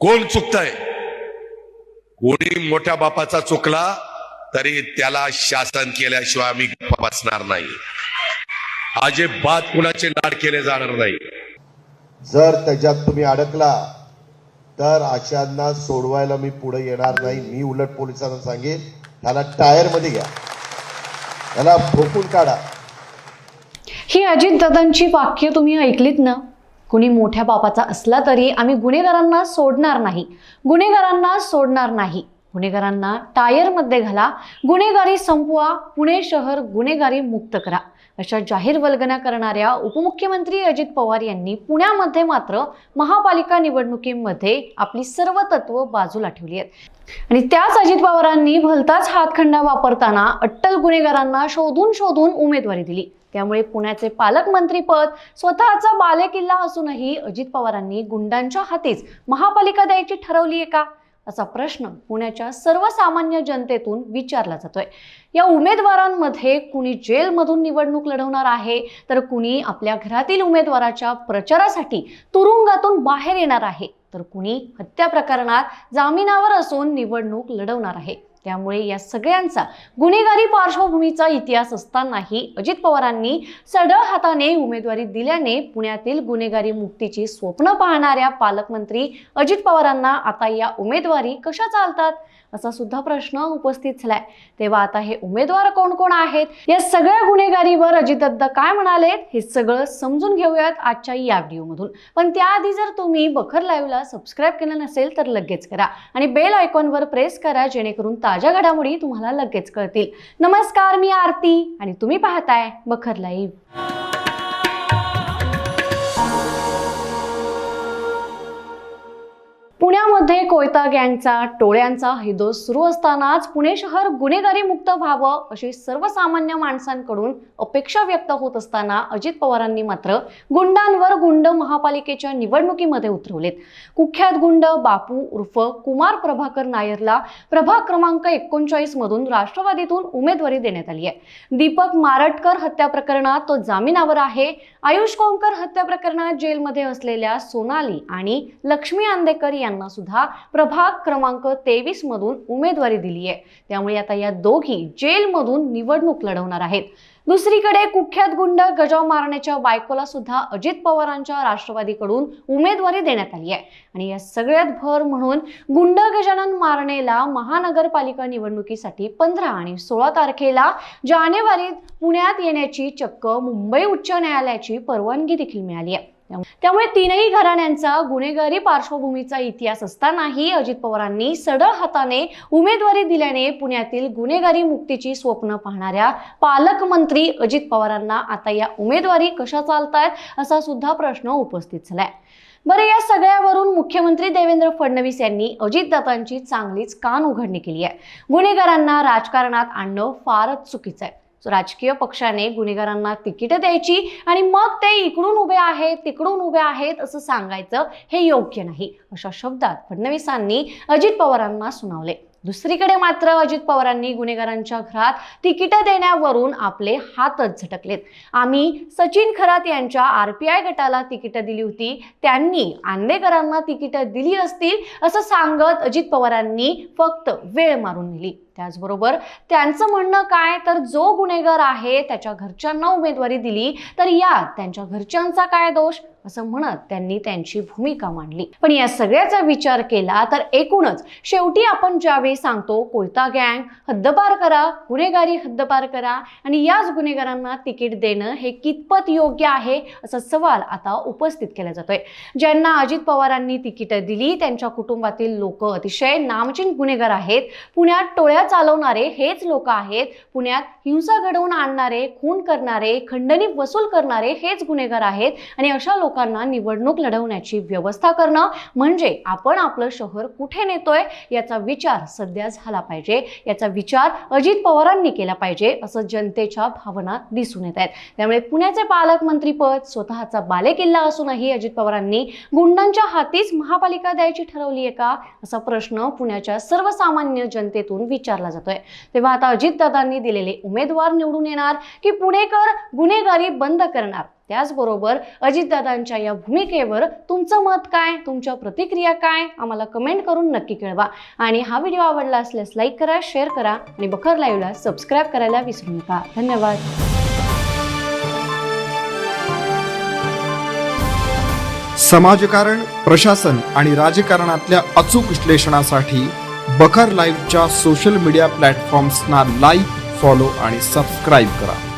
कोण चुकतंय? कोणी मोठ्या बापाचा चुकला तरी त्याला शासन केल्याशिवाय आम्ही गप्प बसणार नाही. अजिबात कुणाचे लाड केले जाणार नाही. जर त्याच्यात तुम्ही अडकला तर अशांना सोडवायला मी पुढे येणार नाही. मी उलट पोलिसांना सांगेन त्याला टायरमध्ये घ्या. त्याला ठोकून काढा. ही अजितदादांची वाक्य तुम्ही ऐकलीत ना? कुणी मोठ्या बापाचा असला तरी आम्ही गुन्हेगारांना सोडणार नाही. गुन्हेगारांना सोडणार नाही. गुन्हेगारांना टायरमध्ये घाला. गुन्हेगारी संपवा. पुणे शहर गुन्हेगारी मुक्त करा. अशा जाहीर वल्गना करणाऱ्या उपमुख्यमंत्री अजित पवार यांनी पुण्यामध्ये मात्र महापालिका निवडणुकीमध्ये आपली सर्व तत्व बाजूला ठेवली आहेत. आणि त्याच अजित पवारांनी भलताच हातखंडा वापरताना अट्टल गुन्हेगारांना शोधून शोधून उमेदवारी दिली. त्यामुळे पुण्याचे पालकमंत्रीपद स्वतःचा बालेकिल्ला असूनही अजित पवारांनी गुंडांच्या हातीच महापालिका द्यायची ठरवली आहे का? असा प्रश्न पुण्याच्या सर्वसामान्य जनतेतून विचारला जातोय. या उमेदवारांमध्ये कुणी जेलमधून निवडणूक लढवणार आहे? तर कुणी आपल्या घरातील उमेदवाराच्या प्रचारासाठी तुरुंगातून बाहेर येणार आहे? तर कुणी हत्या प्रकरणात जामिनावर असून निवडणूक लढवणार आहे? त्यामुळे या सगळ्यांचा गुन्हेगारी पार्श्वभूमीचा इतिहास असतानाही अजित पवारांनी सढळ हाताने उमेदवारी दिल्याने पुण्यातील गुन्हेगारी मुक्तीची स्वप्न पाहणाऱ्या पालकमंत्री अजित पवारांना आता या उमेदवारी कशा चालतात असा सुद्धा प्रश्न उपस्थित झालाय. तेव्हा आता हे उमेदवार कोण कोण आहेत? या सगळ्या गुन्हेगारीवर अजितदादा काय म्हणालेत? हे सगळं समजून घेऊयात आजच्या या व्हिडिओमधून. पण त्याआधी जर तुम्ही बखर लाईव्हला सबस्क्राईब केलं नसेल तर लगेच करा आणि बेल आयकॉनवर प्रेस करा जेणेकरून ताज्या घडामोडी तुम्हाला लगेच कळतील. नमस्कार मी आरती आणि तुम्ही पाहताय बखर लाईव्ह. पुण्यामध्ये कोयता गँगचा टोळ्यांचा हिदोस सुरू असतानाच पुणे शहर गुन्हेगारी मुक्त व्हावं अशी सर्वसामान्य माणसांकडून अपेक्षा व्यक्त होत असताना अजित पवारांनी मात्र गुंडांवर गुंड महापालिकेच्या निवडणुकीमध्ये उतरवलेत. कुख्यात गुंड बापू उर्फ कुमार प्रभाकर नायरला प्रभाग क्रमांक एकोणचाळीस मधून राष्ट्रवादीतून उमेदवारी देण्यात आली आहे. दीपक मारटकर हत्या प्रकरणात तो जामिनावर आहे. आयुष कोंकर हत्या प्रकरणात जेलमध्ये असलेल्या सोनाली आणि लक्ष्मी आंदेकर यांना सुद्धा प्रभाग क्रमांक तेवीस मधून उमेदवारी दिली आहे. त्यामुळे आता या दोघी जेलमधून निवडणूक लढवणार आहेत. दुसरीकडे कुख्यात गुंड गजाव मारण्याच्या बायकोला सुद्धा अजित पवारांच्या राष्ट्रवादीकडून उमेदवारी देण्यात आली आहे. आणि या सगळ्यात भर म्हणून गुंड गजानन मारणेला महानगरपालिका निवडणुकीसाठी पंधरा आणि सोळा तारखेला जानेवारीत पुण्यात येण्याची चक्क मुंबई उच्च न्यायालयाची परवानगी देखील मिळाली आहे. त्यामुळे तीनही घराण्यांचा गुन्हेगारी पार्श्वभूमीचा इतिहास असतानाही अजित पवारांनी सडळ हाताने उमेदवारी दिल्याने पुण्यातील गुन्हेगारी मुक्तीची स्वप्न पाहणाऱ्या पालकमंत्री अजित पवारांना आता या उमेदवारी कशा चालतायत असा सुद्धा प्रश्न उपस्थित झालाय. बरं या सगळ्यावरून मुख्यमंत्री देवेंद्र फडणवीस यांनी अजितदादांची चांगलीच कान उघडणी केली आहे. गुन्हेगारांना राजकारणात आणणं फारच चुकीचं आहे. राजकीय पक्षाने गुन्हेगारांना तिकीट द्यायची आणि मग ते इकडून उभे आहेत तिकडून उभे आहेत असं सांगायचं हे योग्य नाही अशा शब्दात फडणवीसांनी अजित पवारांना सुनावले. दुसरीकडे मात्र अजित पवारांनी गुन्हेगारांच्या घरात तिकीट देण्यावरून आपले हातच झटकलेत. आम्ही सचिन खरात यांच्या आर पी आय गटाला तिकीट दिली होती त्यांनी आंदेकरांना तिकीट दिली असतील असं सांगत अजित पवारांनी फक्त वेळ मारून नेली. त्याचबरोबर त्यांचं म्हणणं काय? तर जो गुन्हेगार आहे त्याच्या घरच्यांना उमेदवारी दिली तर यात त्यांच्या घरच्यांचा काय दोष? असं म्हणत त्यांनी त्यांची भूमिका मांडली. पण या सगळ्याचा विचार केला तर एकूणच शेवटी आपण ज्यावेळी सांगतो कोयता गँग हद्दपार करा गुन्हेगारी हद्दपार करा आणि याच गुन्हेगारांना तिकीट देणं हे कितपत योग्य आहे असा सवाल आता उपस्थित केला जातोय. ज्यांना अजित पवारांनी तिकीट दिली त्यांच्या कुटुंबातील लोक अतिशय नामचीन गुन्हेगार आहेत. पुण्यात टोळ्या चालवणारे हेच लोक आहेत. पुण्यात हिंसा घडवून आणणारे खून करणारे खंडणी वसूल करणारे हेच गुन्हेगार आहेत. आणि अशा लोक लोकांना निवडणूक लढवण्याची व्यवस्था करणं म्हणजे आपण आपलं शहर कुठे नेतोय याचा विचार सध्या झाला पाहिजे. याचा विचार अजित पवारांनी केला पाहिजे असं जनतेच्या भावना दिसून येत आहेत. त्यामुळे पुण्याचे पालकमंत्रीपद स्वतःचा बालेकिल्ला असूनही अजित पवारांनी गुंडांच्या हातीच महापालिका द्यायची ठरवली आहे का? असा प्रश्न पुण्याच्या सर्वसामान्य जनतेतून विचारला जातोय. तेव्हा आता अजितदादांनी दिलेले उमेदवार निवडून येणार की पुणेकर गुन्हेगारी बंद करणार? त्याचबरोबर अजितदादांच्या या भूमिकेवर तुमचं मत काय? तुमच्या प्रतिक्रिया काय? आम्हाला कमेंट करून नक्की कळवा. आणि हा व्हिडिओ आवडला असल्यास लाईक करा शेअर करा आणि बखर लाईव्हला सबस्क्राईब करायला विसरू नका. धन्यवाद. समाजकारण प्रशासन आणि राजकारणातल्या अचूक विश्लेषणासाठी बखर लाईव्हच्या सोशल मीडिया प्लॅटफॉर्म्सना लाईक फॉलो आणि सबस्क्राईब करा.